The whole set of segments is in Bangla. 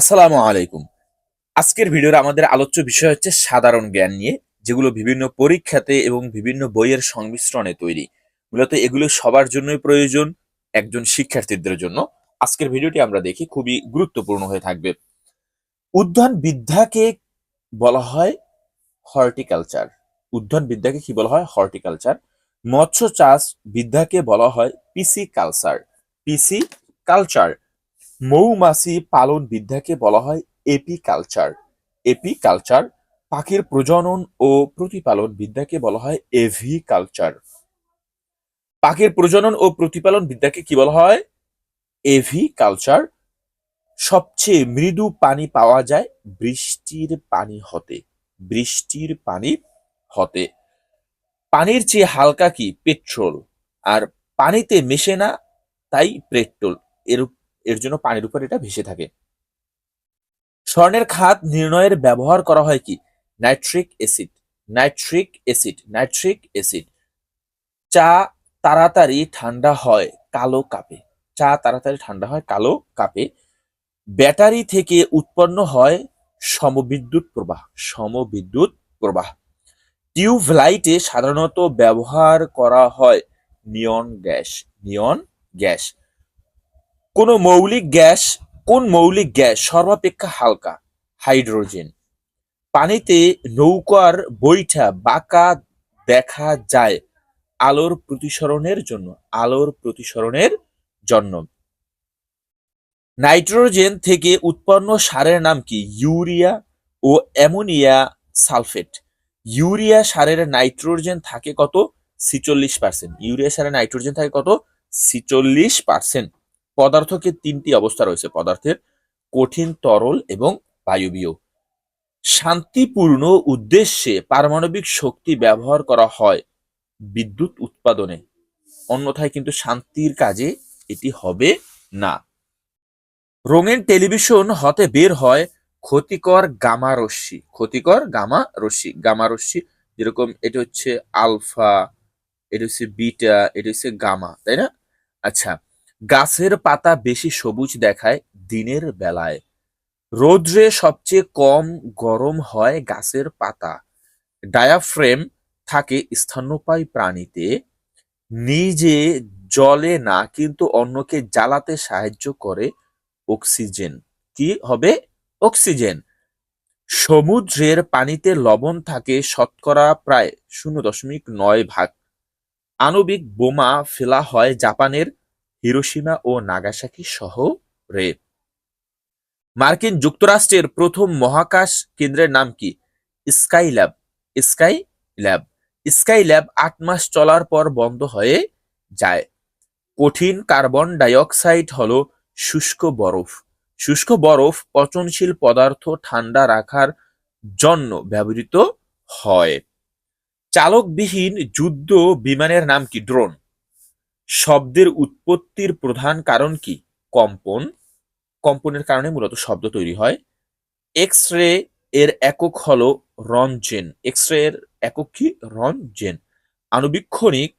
আসসালামু আলাইকুম। আজকের ভিডিওর আমাদের আলোচ্য বিষয় হচ্ছে সাধারণ জ্ঞান নিয়ে, যেগুলো বিভিন্ন পরীক্ষাতে এবং বিভিন্ন বইয়ের সংমিশ্রণে তৈরি। মূলত এগুলো সবার জন্যই প্রয়োজন, একজন শিক্ষার্থীদের জন্য। আজকের ভিডিওটি আমরা দেখি, খুবই গুরুত্বপূর্ণ হয়ে থাকবে। উদ্যান বিদ্যাকে বলা হয় হর্টিকালচার। উদ্যান বিদ্যাকে কি বলা হয়? হর্টিকালচার। মৎস্য চাষ বিদ্যাকে বলা হয় পিসি কালচার পিসি কালচার মৌমাছি পালন বিদ্যাকে বলা হয় এপিকালচার। এপিকালচার পাখির প্রজনন ও প্রতিপালন বিদ্যাকে বলা হয় এভিকালচার। পাখির প্রজনন ও প্রতিপালন বিদ্যাকে কি বলা হয়? এভিকালচার। সবচেয়ে মৃদু পানি পাওয়া যায় বৃষ্টির পানি হতে। বৃষ্টির পানি হতে। পানির চেয়ে হালকা কি? পেট্রোল। আর পানিতে মেশে না, তাই পেট্রোল। এর এর জন্য পানির উপর এটা ভেসে থাকে। স্বর্ণের খাত নির্ণয়ের ব্যবহার করা হয় কি? Nitric acid. Nitric acid. Nitric acid. চা তাড়াতাড়ি ঠান্ডা হয় কালো কাপে। চা তাড়াতাড়ি ঠান্ডা হয় কালো কাপে। ব্যাটারি থেকে উৎপন্ন হয় সমবিদ্যুৎ প্রবাহ। সমবিদ্যুৎ প্রবাহ। টিউব লাইটে সাধারণত ব্যবহার করা হয় নিয়ন গ্যাস। নিয়ন গ্যাস। কোন মৌলিক গ্যাস, কোন মৌলিক গ্যাস সর্বাপেক্ষা হালকা? হাইড্রোজেন। পানিতে নৌকার বৈঠা বাঁকা দেখা যায় আলোর প্রতিসরণের জন্য, আলোর প্রতিসরণের জন্য। নাইট্রোজেন থেকে উৎপন্ন সারের নাম কি? ইউরিয়া ও অ্যামোনিয়া সালফেট। ইউরিয়া সারের নাইট্রোজেন থাকে কত? ছিচল্লিশ পার্সেন্ট। ইউরিয়া সারের নাইট্রোজেন থাকে কত? ছিচল্লিশ পার্সেন্ট। পদার্থকে তিনটি অবস্থা রয়েছে, পদার্থের কঠিন, তরল এবং বায়বীয়। শান্তিপূর্ণ উদ্দেশ্যে পারমাণবিক শক্তি ব্যবহার করা হয় বিদ্যুৎ উৎপাদনে। অন্যথায় কিন্তু শান্তির কাজে এটি হবে না। রঙিন টেলিভিশন হতে বের হয় ক্ষতিকর গামা রশ্মি, ক্ষতিকর গামা রশ্মি গামা রশ্মি যেরকম এটা হচ্ছে আলফা, এটা হচ্ছে বিটা, এটা হচ্ছে গামা, তাই না? আচ্ছা গাছের পাতা বেশি সবুজ দেখায় দিনের বেলায়। রৌদ্রে সবচেয়ে কম গরম হয় গাছের পাতা। ডায়াফ্রেম থাকে স্তন্যপায়ী প্রাণীতে। নিজে জলে না, কিন্তু অন্যকে জ্বালাতে সাহায্য করে অক্সিজেন। কি হবে? অক্সিজেন। সমুদ্রের পানিতে লবণ থাকে শতকরা প্রায় শূন্য দশমিক নয় ভাগ। আণবিক বোমা ফেলা হয় জাপানের হিরোশিমা ও নাগাসাকি শহরে মার্কিন যুক্তরাষ্ট্রের প্রথম মহাকাশ কেন্দ্রের নাম কি? Skylab Skylab Skylab আট মাস চলার পর বন্ধ হয়ে যায়। কঠিন কার্বন ডাইঅক্সাইড হলো শুষ্ক বরফ। শুষ্ক বরফ পচনশীল পদার্থ ঠান্ডা রাখার জন্য ব্যবহৃত হয়। চালকবিহীন যুদ্ধ বিমানের নাম কি? ড্রোন। শব্দের উৎপত্তির প্রধান কারণ কি? কম্পন। কম্পনের কারণে মূলত শব্দ তৈরি হয়। এক্স রে এর একক হলো রনজেন এক্স রে এর একক কি? রনজেন আণুবীক্ষণিক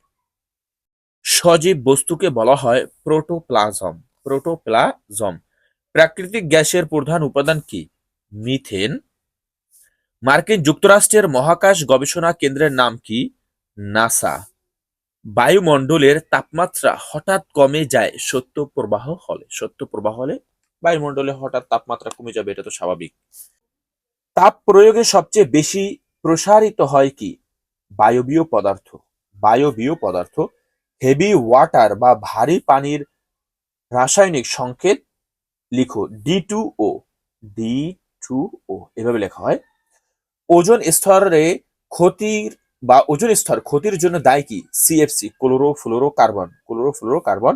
সজীব বস্তুকে বলা হয় প্রোটোপ্লাজম। প্রোটোপ্লাজম। প্রাকৃতিক গ্যাসের প্রধান উপাদান কি? মিথেন। মার্কিন যুক্তরাষ্ট্রের মহাকাশ গবেষণা কেন্দ্রের নাম কি? নাসা। বায়ুমণ্ডলের তাপমাত্রা হঠাৎ কমে যায়, সত্য প্রবাহ হলে। সত্য প্রবাহ হলে বায়ুমণ্ডলে হঠাৎ তাপমাত্রা কমে যাবে, এটা তো স্বাভাবিক। তাপ প্রয়োগে সবচেয়ে বেশি প্রসারিত হয় কি? বায়বীয় পদার্থ। বায়বীয় পদার্থ হেভি ওয়াটার বা ভারী পানির রাসায়নিক সংকেত লিখো D two O D two O এভাবে লেখা হয়। ওজন স্তরে ক্ষতির বা ওজন স্তর ক্ষতির জন্য দায় কি? CFC chlorofluorocarbon chlorofluorocarbon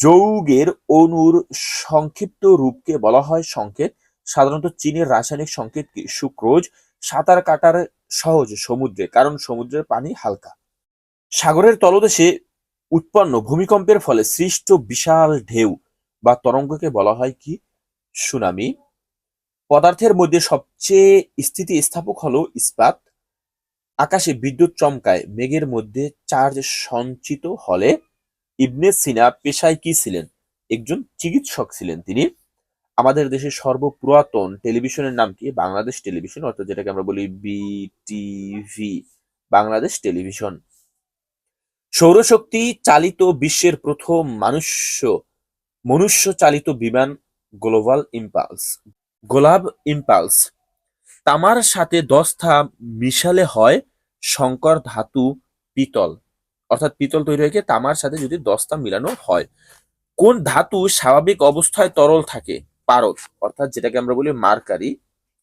যৌগের অণুর সংক্ষিপ্ত রূপকে বলা হয় সংকেত। সাধারণত চীনের রাসায়নিক সংকেত কি? সুক্রোজ, সাঁতার কাটার সহজ সমুদ্রে, কারণ সমুদ্রের পানি হালকা। সাগরের তলদেশে উৎপন্ন ভূমিকম্পের ফলে সৃষ্ট বিশাল ঢেউ বা তরঙ্গকে বলা হয় কি? সুনামি। পদার্থের মধ্যে সবচেয়ে স্থিতিস্থাপক হলো ইস্পাত। আকাশে বিদ্যুৎ চমকায়, মেঘের মধ্যে চার্জ সঞ্চিত হলে ইবনে সিনা পেশায় কি ছিলেন? একজন চিকিৎসক ছিলেন তিনি। আমাদের দেশের সর্বপুরাতন টেলিভিশনের নাম কি? বাংলাদেশ টেলিভিশন, অর্থাৎ যেটাকে আমরা বলি বিটিভি, বাংলাদেশ টেলিভিশন। সৌরশক্তি চালিত বিশ্বের প্রথম মানুষ্য, মনুষ্য চালিত বিমান, গ্লোবাল ইম্পালস, গোলাব ইম্পালস। তামার সাথে দস্তা মিশালে হয় শঙ্কর ধাতু পিতল। অর্থাৎ পিতল তৈরি হয়ে তামার সাথে যদি দস্তা মিলানো হয়। কোন ধাতু স্বাভাবিক অবস্থায় তরল থাকে? পারদ, অর্থাৎ যেটাকে আমরা বলি মার্কারি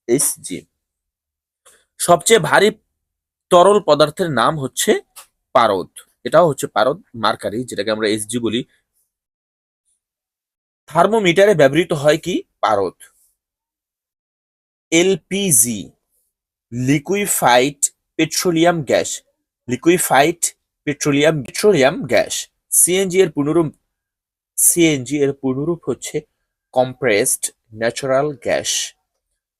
এইচ জি। সবচেয়ে ভারী তরল পদার্থের নাম হচ্ছে পারদ। এটাও হচ্ছে পারদ মার্কারি, যেটাকে আমরা এসজি বলি। থার্মোমিটারে ব্যবহৃত হয় কি? পারদ। LPG, liquefied petroleum gas, liquefied petroleum petroleum gas. CNG এর পুনরূপ সিএনজি এর পুনরূপ হচ্ছে কম্প্রেসড ন্যাচারাল গ্যাস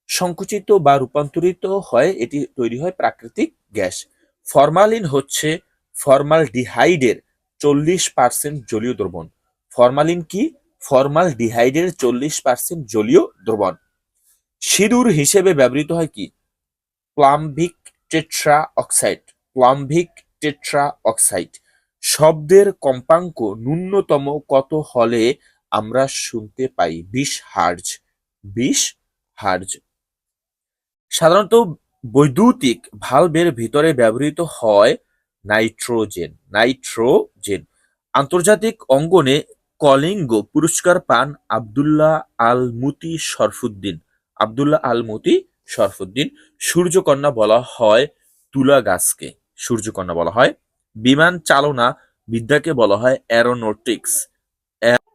সংকুচিত বা রূপান্তরিত হয়, এটি তৈরি হয় প্রাকৃতিক গ্যাস। ফরমালিন হচ্ছে ফর্মালডিহাইডের চল্লিশ পার্সেন্ট জলীয় দ্রবণ। ফরমালিন কি? ফর্মালডিহাইডের চল্লিশ পার্সেন্ট জলীয় দ্রবণ। সিঁদুর হিসেবে ব্যবহৃত হয় কি? Plumbic tetra oxide plumbic tetra oxide শব্দের কম্পাঙ্ক ন্যূনতম কত হলে আমরা শুনতে পাই? বিশ হার্জ। বিশ হার্জ। সাধারণত বৈদ্যুতিক ভালভের ভিতরে ব্যবহৃত হয় নাইট্রোজেন। নাইট্রোজেন। আন্তর্জাতিক অঙ্গনে কলিঙ্গ পুরস্কার পান আব্দুল্লাহ আল মুতি শরফুদ্দিন। আব্দুল্লাহ আল মুতি শরফুদ্দিন, সূর্যকন্যা বলা হয় তুলা গাছকে সূর্যকন্যা বলা হয় বিমান চালনা বিদ্যাকে বলা হয় অ্যারোনোটিক্স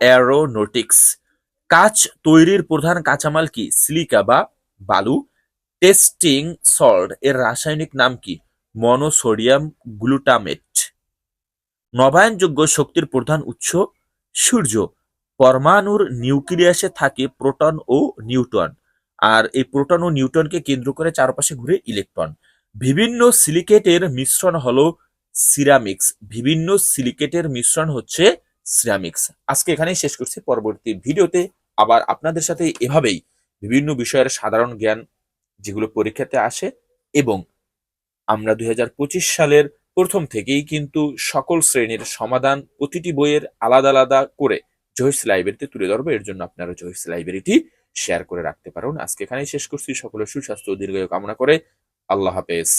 অ্যারোনোটিক্স কাঁচ তৈরির প্রধান কাঁচামাল কি? সিলিকা বা বালু। টেস্টিং সল্ট এর রাসায়নিক নাম কি? মনোসোডিয়াম গ্লুটামেট নবায়নযোগ্য শক্তির প্রধান উৎস সূর্য। পরমাণুর নিউক্লিয়াসে থাকে প্রোটন ও নিউট্রন। আর এই প্রোটন ও নিউট্রনকে কেন্দ্র করে চারপাশে ঘুরে ইলেকট্রন। বিভিন্ন সিলিকেটের মিশ্রণ হলো সিরামিক্স। বিভিন্ন সিলিকেটের মিশ্রণ হচ্ছে সিরামিক্স। আজকে এখানেই শেষ করছি। পরবর্তী ভিডিওতে আবার আপনাদের সাথে এভাবেই বিভিন্ন বিষয়ের সাধারণ জ্ঞান যেগুলো পরীক্ষাতে আসে এবং আমরা দু হাজার পঁচিশ সালের প্রথম থেকেই কিন্তু সকল শ্রেণির সমাধান প্রতিটি বইয়ের আলাদা আলাদা করে জহিস লাইব্রেরিতে তুলে ধরবো। এর জন্য আপনারা জহিস লাইব্রেরিটি শেয়ার করে রাখতে পারুন। আজকে এখানেই শেষ করছি। সকলের সুস্বাস্থ্য ও দীর্ঘায়ু কামনা করে আল্লাহ হাফেজ।